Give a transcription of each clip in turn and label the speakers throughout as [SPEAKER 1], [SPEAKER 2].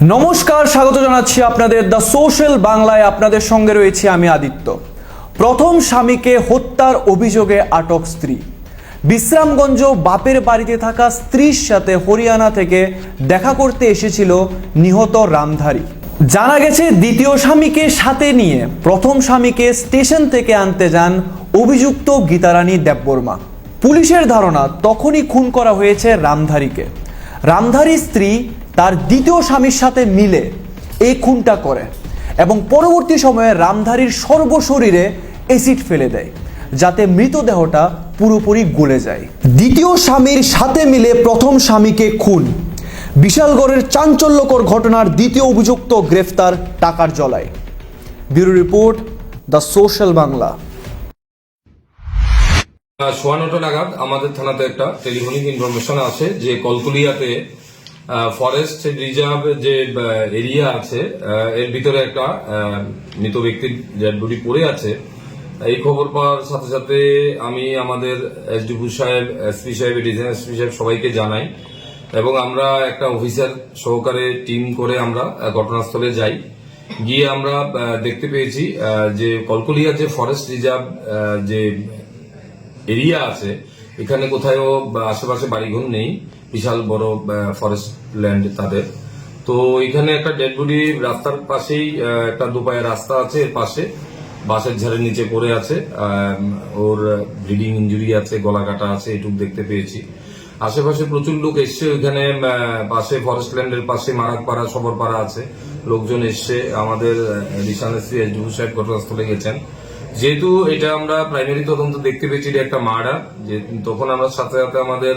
[SPEAKER 1] নমস্কার, স্বাগত জানাচ্ছি আপনাদের দ্য সোশ্যাল বাংলায়। আপনাদের সঙ্গে রয়েছি আমি আদিত্য। প্রথম স্বামীকে হত্যার অভিযোগে আটক স্ত্রী। বিশ্রামগঞ্জ বাপের বাড়িতে থাকা স্ত্রীর সাথে হরিয়ানা থেকে দেখা করতে এসেছিল নিহত রামধারী। জানা গেছে, দ্বিতীয় স্বামীকে সাথে নিয়ে প্রথম স্বামীকে স্টেশন থেকে আনতে যান অভিযুক্ত গীতারানী দেববর্মা। পুলিশের ধারণা, তখনই খুন করা হয়েছে রামধারীকে। রামধারী স্ত্রী তার দ্বিতীয় স্বামীর সাথে মিলে এই খুনটা করে এবং পরবর্তী সময়ে রামধারীর সর্বশরীরে অ্যাসিড ফেলে দেয়, যাতে মৃতদেহটা পুরোপুরি গলে যায়। দ্বিতীয় স্বামীর সাথে মিলে প্রথম স্বামীকে খুন। বিশালগড়ের চাঞ্চল্যকর ঘটনার দ্বিতীয় অভিযুক্ত গ্রেফতার টাকার জলায় bureau report, the social Bangla.
[SPEAKER 2] সোয়া নটা নাগাদ আমাদের থানাতে একটা টেলিফোনিক ইনফরমেশন আছে যে কলকুলিয়াতে ফরেস্ট রিজার্ভ যে এরিয়া আছে এর ভিতরে একটা মৃত ব্যক্তির ডেড বডি পড়ে আছে। এই খবর পাওয়ার সাথে সাথে আমি আমাদের এসডিপু সাহেব এসপি সাহেব ডিজাইন এসপি সাহেব সবাইকে জানাই। এবং আমরা একটা অফিসার সহকারে টিম করে আমরা ঘটনাস্থলে যাই। গিয়ে আমরা দেখতে পেয়েছি যে কলকলিয়া যে ফরেস্ট রিজার্ভ যে এরিয়া আছে এখানে কোথাও বা আশেপাশে বাড়িঘর নেই। বিশাল বড় ফরেস্ট ল্যান্ড তাদের। তো এখানে একটা ডেড বডি রাস্তার পাশেই একটা দুপায়ের রাস্তা আছে এর পাশে। বাসের ঝাড়ের নিচে পড়ে আছে। ওর ব্লিডিং ইঞ্জুরি আছে, গলা কাটা আছে, এটুকু দেখতে পেয়েছি। আশেপাশে প্রচুর লোক এসছে ওইখানে পাশে ফরেস্ট ল্যান্ডের পাশে, মারাকপাড়া, সবরপাড়া আছে। লোকজন এসছে। আমাদের রিসানেশ্রী এসডিপু সাহেব ঘটনাস্থলে গেছেন। যেহেতু এটা আমরা প্রাইমারি তদন্ত দেখতে পেয়েছি এটা একটা মার্ডার, যে তখন আমরা সাথে সাথে আমাদের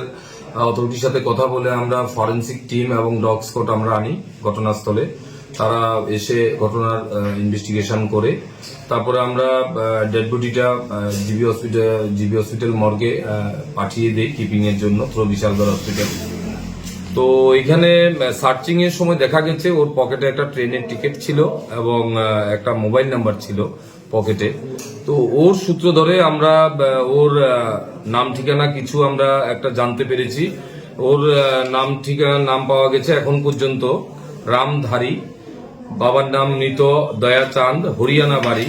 [SPEAKER 2] অথরিটির সাথে কথা বলে আমরা ফরেন্সিক টিম এবং ডগ স্কোট আমরা আনি ঘটনাস্থলে। তারা এসে ঘটনার ইনভেস্টিগেশন করে। তারপরে আমরা ডেড বডিটা জিবি হসপিটাল জিবি হসপিটাল মর্গে পাঠিয়ে দিই কিপিং এর জন্য থ্রো বিশালগড় হসপিটাল তো এখানে সার্চিং এর সময় দেখা গেছে, ওর পকেটে একটা ট্রেনের টিকিট ছিল এবং একটা মোবাইল নাম্বার ছিল পকেটে তো ওর সূত্র ধরে আমরা ওর নাম ঠিকানা কিছু আমরা একটা জানতে পেরেছি। ওর নাম ঠিকানা, নাম পাওয়া গেছে এখন পর্যন্ত রামধারী। বাবার নাম মৃত দয়া চাঁদ হরিয়ানা বাড়ি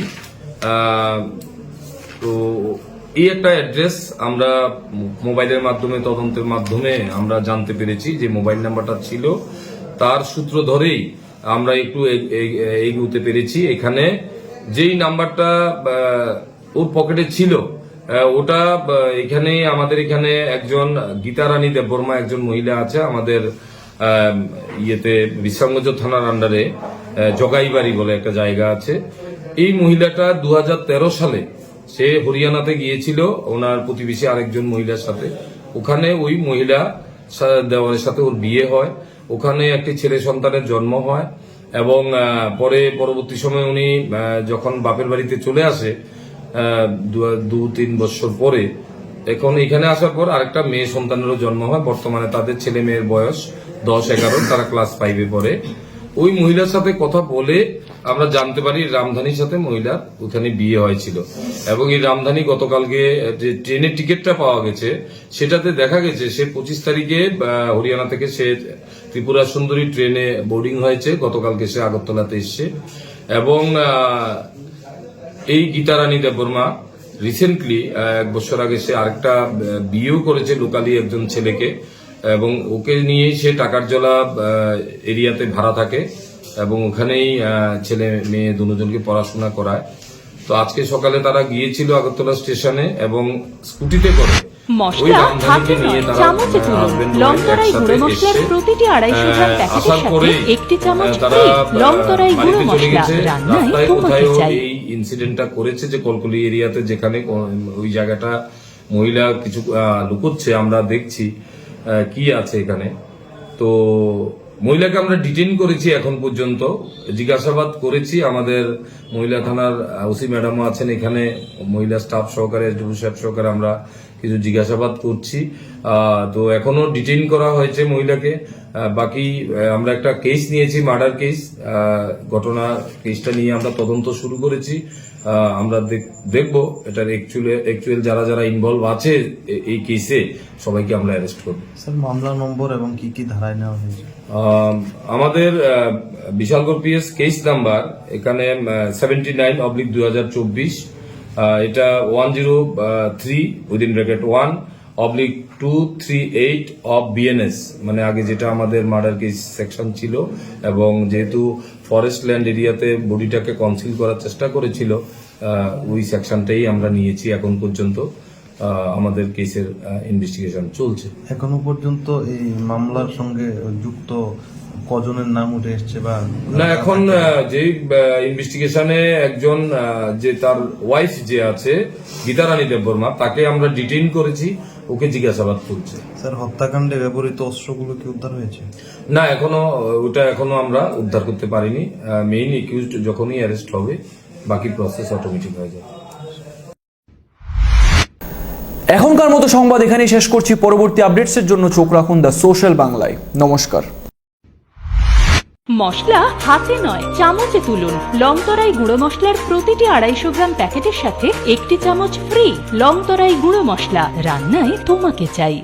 [SPEAKER 2] তো এই একটা অ্যাড্রেস আমরা মোবাইলের মাধ্যমে, তদন্তের মাধ্যমে আমরা জানতে পেরেছি যে মোবাইল নাম্বারটা ছিল। তার সূত্র ধরেই আমরা একটু এগোতে পেরেছি। এখানে যেই নাম্বারটা ওর পকেটে ছিল ওটা এখানে আমাদের এখানে একজন গীতারানী দেববর্মা একজন মহিলা আছে আমাদের ইয়েতে বিশ্রামগঞ্জ থানার আন্ডারে জগাইবাড়ি বলে একটা জায়গা আছে। এই মহিলাটা দু হাজার তেরো সালে সে হরিয়ানাতে গিয়েছিল, ওনার প্রতিবেশী আরেকজন মহিলার সাথে। ওখানে ওই মহিলা দেওয়ারের সাথে ওর বিয়ে হয়। ওখানে একটি ছেলে সন্তানের জন্ম হয় এবং পরে পরবর্তী সময় উনি যখন বাপের বাড়িতে চলে আসে দু তিন বছর পরে, এখন এখানে আসার পর আরেকটা মেয়ে সন্তানেরও জন্ম হয়। বর্তমানে তাদের ছেলে মেয়ের বয়স দশ এগারো, তারা ক্লাস ফাইভে পড়ে। ওই মহিলার সাথে কথা বলে আমরা জানতে পারি রামধানীর সাথে মহিলার ওখানে বিয়ে হয়েছিল। এবং এই রামধানী গতকালকে যে ট্রেনের টিকিটটা পাওয়া গেছে, সেটাতে দেখা গেছে সে পঁচিশ তারিখে হরিয়ানা থেকে সে ত্রিপুরা সুন্দরী ট্রেনে বোর্ডিং হয়েছে, গতকালকে সে আগরতলাতে এসছে। এবং এই গীতারানী দেববর্মা রিসেন্টলি এক বছর আগে সে আরেকটা বিয়েও করেছে লোকালি একজন ছেলেকে। এবং ওকে নিয়েই সে টাকার জলা এরিয়াতে ভাড়া থাকে এবং ওখানেই ছেলে মেয়ে দুজনকে পড়াশোনা করায়। তো আজকে সকালে তারা গিয়েছিল আগরতলা স্টেশনে এবং স্কুটিতে করে এই ইনসিডেন্টটা করেছে যে কলকলি এরিয়াতে যেখানে ওই জায়গাটা মহিলা কিছু লুকোচ্ছে আমরা দেখছি। কি আছে এখানে? তো মহিলাকে আমরা ডিটেইন করেছি এখন পর্যন্ত। জিজ্ঞাসাবাদ করেছি আমাদের মহিলা থানার ওসি ম্যাডামও আছেন এখানে। মহিলা স্টাফ সহকারে এসডিপি সাহেব সহকারে আমরা কিছু জিজ্ঞাসাবাদ করছি। তো এখনও ডিটেইন করা হয়েছে মহিলাকে। বাকি আমরা একটা কেস নিয়েছি মার্ডার কেস ঘটনা কেসটা নিয়ে আমরা তদন্ত শুরু করেছি। আমরা দেখ- দেখব। এটার অ্যাকচুয়ালি যারা যারা ইনভলভ আছে এই কেসে সবাইকে আমরা অ্যারেস্ট করব।
[SPEAKER 3] স্যার মামলা নম্বর এবং কি কি ধারায় নেওয়া হয়েছে?
[SPEAKER 2] আমাদের আহ, বিশালগড় পিএস কেস নাম্বার এখানে সেভেন্টি নাইন অবলিক দুই হাজার চব্বিশ এটা one zero three within bracket one oblique two three eight of BNS মানে আগে যেটা আমাদের মার্ডার কেস সেকশন ছিল এবং যেহেতু ফরেস্ট ল্যান্ড এরিয়াতে বডিটাকে কনসিল করার চেষ্টা করেছিল ওই সেকশনটাই আমরা নিয়েছি এখন পর্যন্ত। আমাদের কেসের ইনভেস্টিগেশন চলছে।
[SPEAKER 3] এখনও পর্যন্ত এই মামলার সঙ্গে যুক্ত কজনের নাম উঠে এসছে বা
[SPEAKER 2] না এখন যে ইনভেস্টিগেশনে একজন যে তার ওয়াইফ যে আছে গীতারানী দেববর্মা তাকে আমরা ডিটেইন করেছি ওকে জিজ্ঞাসাবাদ করছে।
[SPEAKER 3] স্যার হত্যাকাণ্ডে ব্যবহৃত অস্ত্রগুলো কি উদ্ধার হয়েছে?
[SPEAKER 2] না এখনও ওটা এখনও আমরা উদ্ধার করতে পারিনি। মেইন একিউজড যখনই অ্যারেস্ট হবে বাকি প্রসেস অটোমেটিক হয়ে যাবে।
[SPEAKER 1] এখনকার মতো সংবাদ এখানেই শেষ করছি। পরবর্তী আপডেটসের জন্য চোখ রাখুন দ্য সোশ্যাল বাংলায় নমস্কার।
[SPEAKER 4] মশলা হাতে নয়, চামচে তুলুন। লংতরাই গুঁড়ো মশলার প্রতিটি আড়াইশো গ্রাম প্যাকেটের সাথে একটি চামচ ফ্রি লংতরাই গুঁড়ো মশলা। রান্নায় তোমাকে চাই।